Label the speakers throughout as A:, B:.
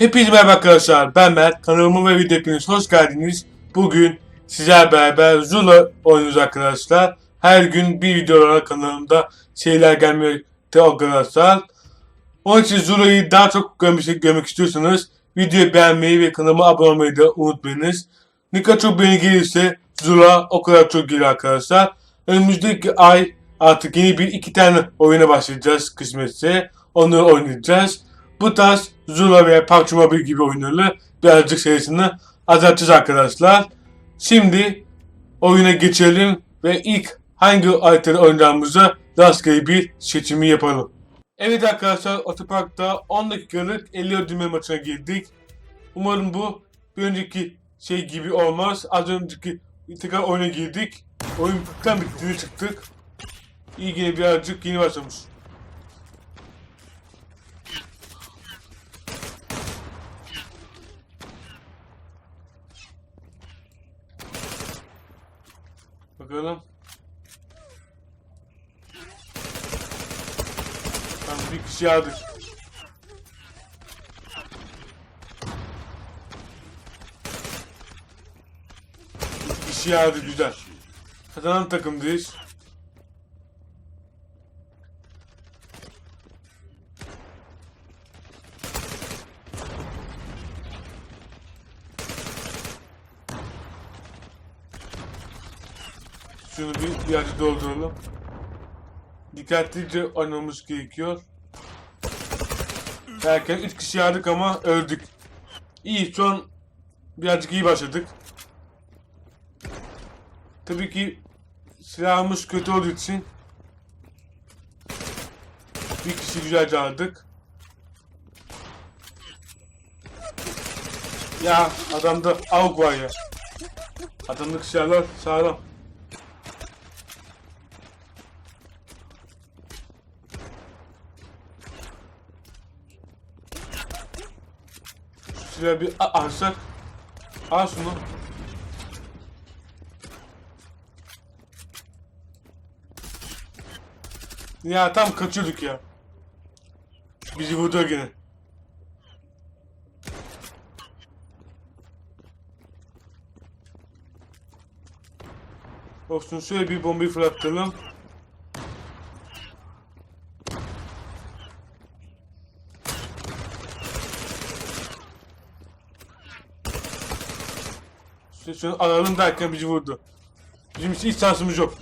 A: Hepinize merhaba arkadaşlar. Ben Mert. Kanalıma ve video hepiniz hoş geldiniz. Bugün sizler beraber Zula oynuyoruz arkadaşlar. Her gün bir video olarak kanalımda şeyler gelmekte arkadaşlar. Onun için Zula'yı daha çok görmek, görmek istiyorsanız videoyu beğenmeyi ve kanalıma abone olmayı da unutmayınız. Ne kadar çok beğeni gelirse Zula o kadar çok gelir arkadaşlar. Önümüzdeki ay artık yeni bir iki tane oyuna başlayacağız kısmetse. Onları oynayacağız. Bu tarz Zula veya PUBG Mobile gibi oyunları birazcık sayısını azaltacağız arkadaşlar. Şimdi oyuna geçelim ve ilk hangi haritada oynayacağımıza rastgele bir seçimi yapalım. Evet arkadaşlar otoparkta 10 dakikalık 50 ödülme maçına girdik. Umarım bu bir önceki şey gibi olmaz. Az önceki tekrar oyuna girdik. Oyun tam bittiğini çıktık. İyi yine birazcık yeni başlamış. Bakalım. Tamam bir kişi aldık. Bir kişi aldık güzel. Kazanan takımdayız. Birazcık dolduralım. Dikkatlice oynamamız gerekiyor. Derken 3 kişi yardık ama öldük. İyi şu an birazcık iyi başladık. Tabii ki silahımız kötü olduğu için bir kişi güzelce aldık. Ya adamda avuk var ya. Adamdaki silahlar sağlam. Şuraya bir alsak. Al şunu. Ya tam kaçıyorduk ya. Bizi vurdu gene. Olsun şöyle bir bombayı fırlatalım. Şunu alalım derken bizi vurdu. Bizim hiç şansımız yok.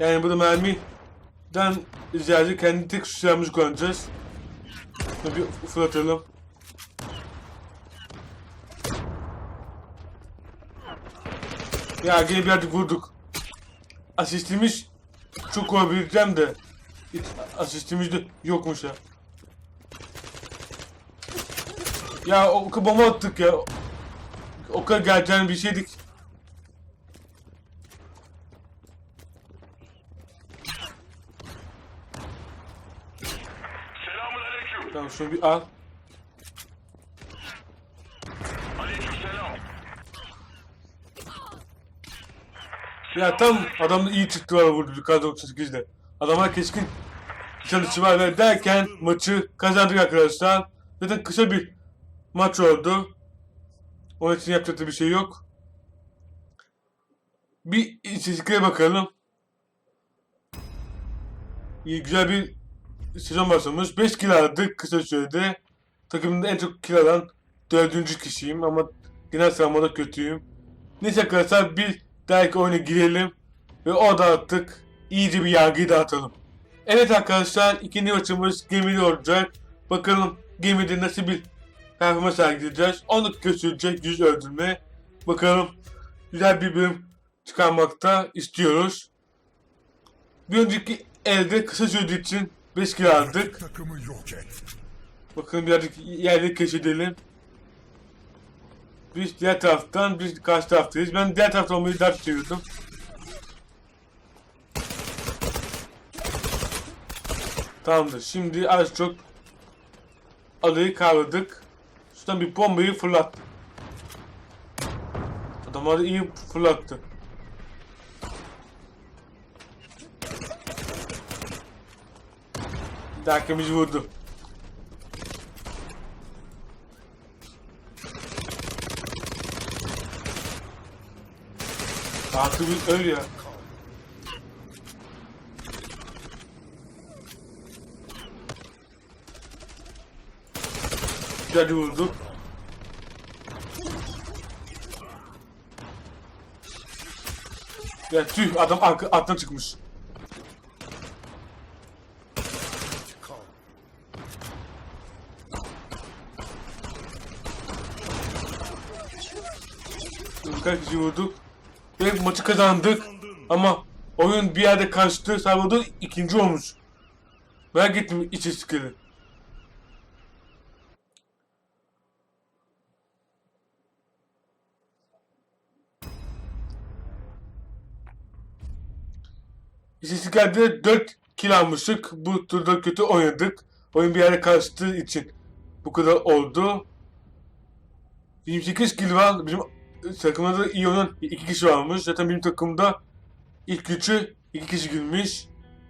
A: Yani burada mermiden ziyade kendi tek silahımızı kullanacağız. Şunu bir fırlatalım. Ya gene birazcık vurduk. Asistimiz çok olabileceğim de asistimiz de yokmuş ya. Ya o bomba attık ya. O kadar geleceğini bir şeydik.
B: Selamünaleyküm.
A: Tamam şunu bir al. Ya tam adamda iyi çıktı var vurdu yukarıda 38'de. Adamlar keskin çalışı var ve derken maçı kazandık arkadaşlar. Zaten kısa bir maç oldu. Onun için yapacak da bir şey yok. Bir istatistiklere bakalım. İyi güzel bir sezon başlamış. 5 kill aldık kısa sürede. Takımda en çok kill alan dördüncü kişiyim ama genel sıralamada kötüyüm. Neyse arkadaşlar bir dahaki oyuna girelim ve orada artık iyice bir yargıyı dağıtalım. Evet arkadaşlar ikinci maçımız gemide olacak. Bakalım gemide nasıl bir performans sergileyeceğiz. 10 dakika sürecek 100 öldürme. Bakalım güzel bir bölüm çıkarmakta istiyoruz. Bir önceki elde kısa sürdüğü için 5 kill aldık.
C: Takımı yok et.
A: Bakın birazcık yerleri keşfedelim. Biz diğer taraftan, biz karşı taraftayız. Ben diğer tarafta olmayı daha seviyordum. Tamamdır. Şimdi az çok adayı kavradık karşıdan bir bombayı fırlattı. Adamları iyi fırlattı. Bir dakika bizi vurdu. Takımız öl ya. Güzel vurduk. Ya tüh adam arka, attan çıkmış. Birkaç kişi vurduk. Ve maçı kazandık. Ama oyun bir yerde kaçtı. Salvador ikinci olmuş. Merak ettim istatistikleri. İstatistiklerde 4 kill almıştık. Bu turda kötü oynadık. Oyun bir yere kaçtığı için bu kadar oldu. 28 kill var. Bizim takımda da iyi oynayan 2 kişi varmış. Zaten benim takımda ilk üçü 2 kişi girmiş.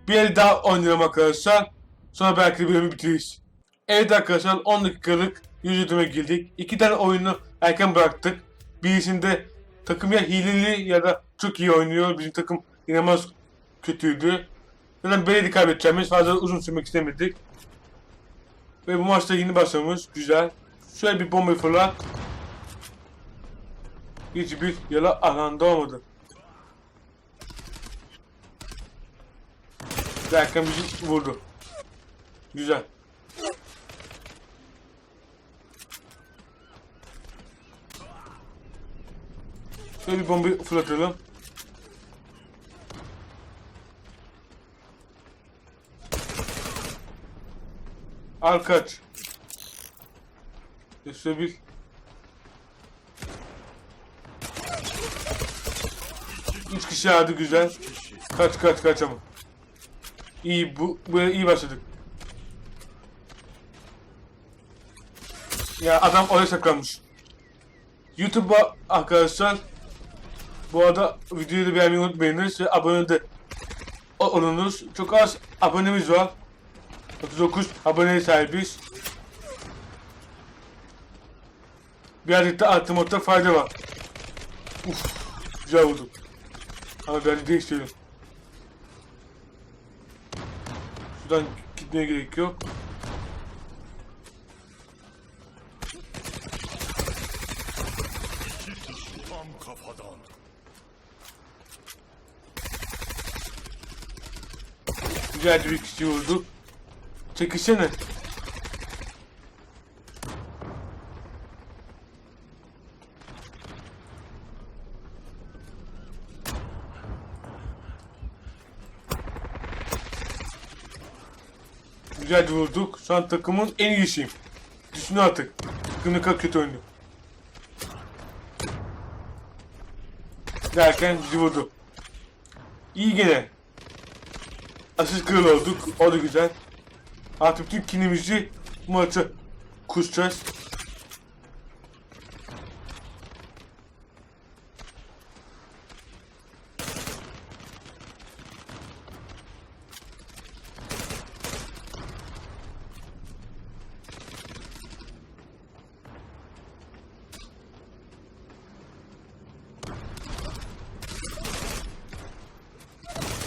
A: Bir el daha oynayalım arkadaşlar. Sonra belki de bölümü bitiririz. Evet arkadaşlar 10 dakikalık yüz yüzüme girdik. İki tane oyunu erken bıraktık. Birisinde takım ya hileli ya da çok iyi oynuyor. Bizim takım inanılmaz kötüydü. Zaten beledi kaybedeceğimiz fazla uzun sürmek istemedik. Ve bu maçta yeni başlamış. Güzel. Şöyle bir bomba fırlat. Hiçbir yala alanda olmadı. Derken bizi vurdu. Güzel. Şöyle bir bombayı fırlatalım. Al kaç. Şöyle bir Üç kişi aldı güzel. Kaç kaç kaç ama. İyi bu böyle iyi başladık. Ya adam oraya saklanmış. YouTube'a arkadaşlar bu arada videoyu da beğenmeyi unutmayınız ve abone de olunuz. Çok az abonemiz var. 39 aboneye sahibiz. Birazcık da arttırmakta fayda var. Uf, güzel vurdum. Ama ben değiştirelim. Şuradan gitmeye gerek yok. Güzel bir kişi vurdu. Çekişsene. Güzel vurduk. Şu an takımın en iyisiyim. Düşün artık. Kadar kötü oynuyor. Derken bizi vurdu. İyi gene. Asist kral olduk. O da güzel. Artık bütün kinimizi maça kusacağız.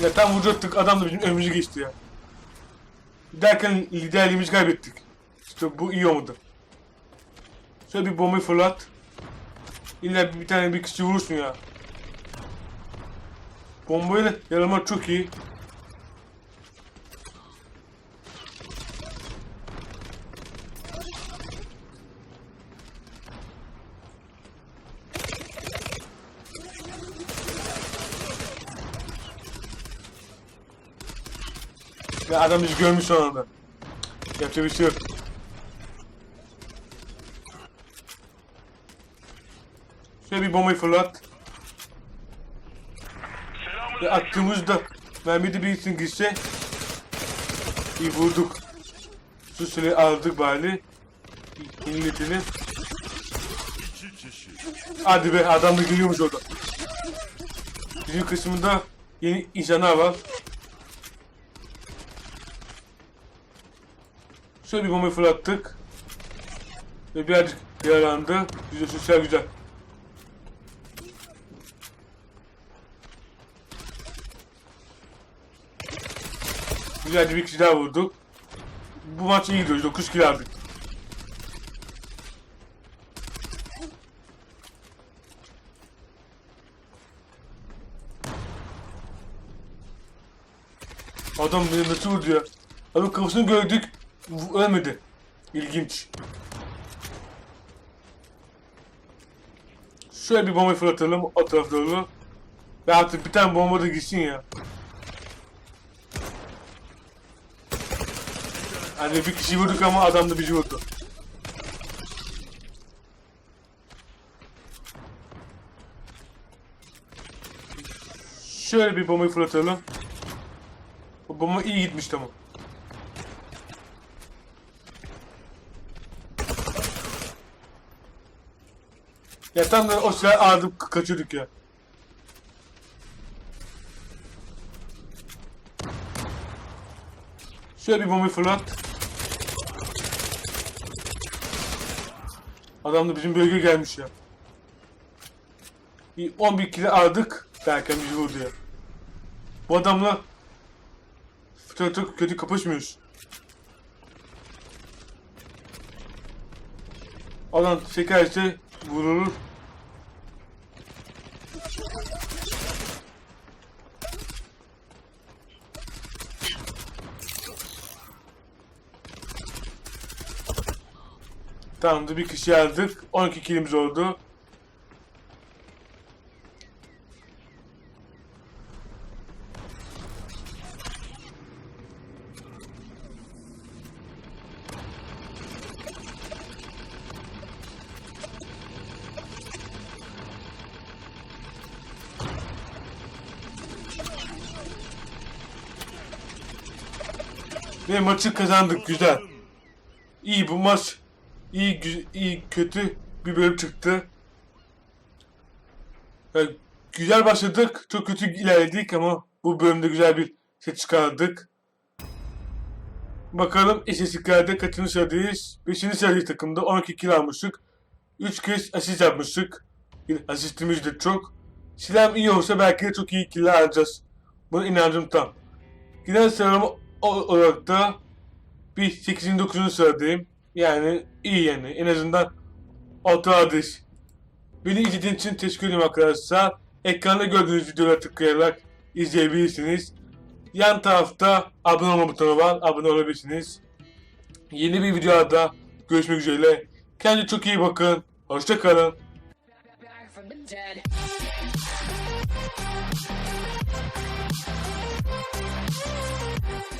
A: Ya tam vuracaktık adam da bizim önümüzü geçti ya. Derken liderliğimizi kaybettik. İşte bu iyi olmadı. Şöyle bir bombayı fırlat. İlla bir tane bir kişi vurursun ya. Bombayla yaralamak çok iyi. Ya adam bizi görmüş son anda. Yapacak bir şey yok. Şöyle bir bombayı fırlat. Ve attığımızda mermi de bir gitse iyi vurduk. Şu silahı aldık bari.
B: Kişi.
A: Hadi be adam da geliyormuş orada. Bizim kısmında yeni insanlar var. Şöyle bir bombayı fırlattık. Ve birazcık yaralandı. Güzel sosyal güzel. Güzelce bir kişi daha vurduk. Bu maç iyi gidiyoruz. 9 kill aldık. Adam beni nasıl vurdu ya? Adam kafasını gördük. Ölmedi. İlginç. Şöyle bir bomba fırlatalım o tarafa doğru. Ve artık bir tane bomba da gitsin ya. Hani bir kişi vurduk ama adam da bizi vurdu. Şöyle bir bombayı fırlatalım. Bu bomba iyi gitmiş tamam. Ya tam da o silahı aldık ka- kaçıyorduk ya. Şöyle bir bombayı fırlat. Adam da bizim bölgeye gelmiş ya. Bir 11 kilo aldık derken bizi vurdu ya. Bu adamla çok kötü kapışmıyoruz. Adam çekerse vurulur. Tamamdır bir kişi aldık. 12 kilimiz oldu. Ve maçı kazandık güzel. İyi bu maç iyi iyi kötü bir bölüm çıktı. Yani güzel başladık. Çok kötü ilerledik ama bu bölümde güzel bir şey çıkardık. Bakalım istatistiklerde kaçıncı sıradayız? 5. sıradayız takımda 12 kill almıştık. 3 kez asist yapmıştık. Bir asistimiz de çok. Silahım iyi olsa belki de çok iyi killer alacağız. Buna inancım tam. Genel sıralama olarak da bir 8. 9. sıradayım. Yani iyi yani. En azından ortalardayız. Beni izlediğiniz için teşekkür ederim arkadaşlar. Ekranda gördüğünüz videolara tıklayarak izleyebilirsiniz. Yan tarafta abone olma butonu var. Abone olabilirsiniz. Yeni bir videoda görüşmek üzere. Kendinize çok iyi bakın. Hoşça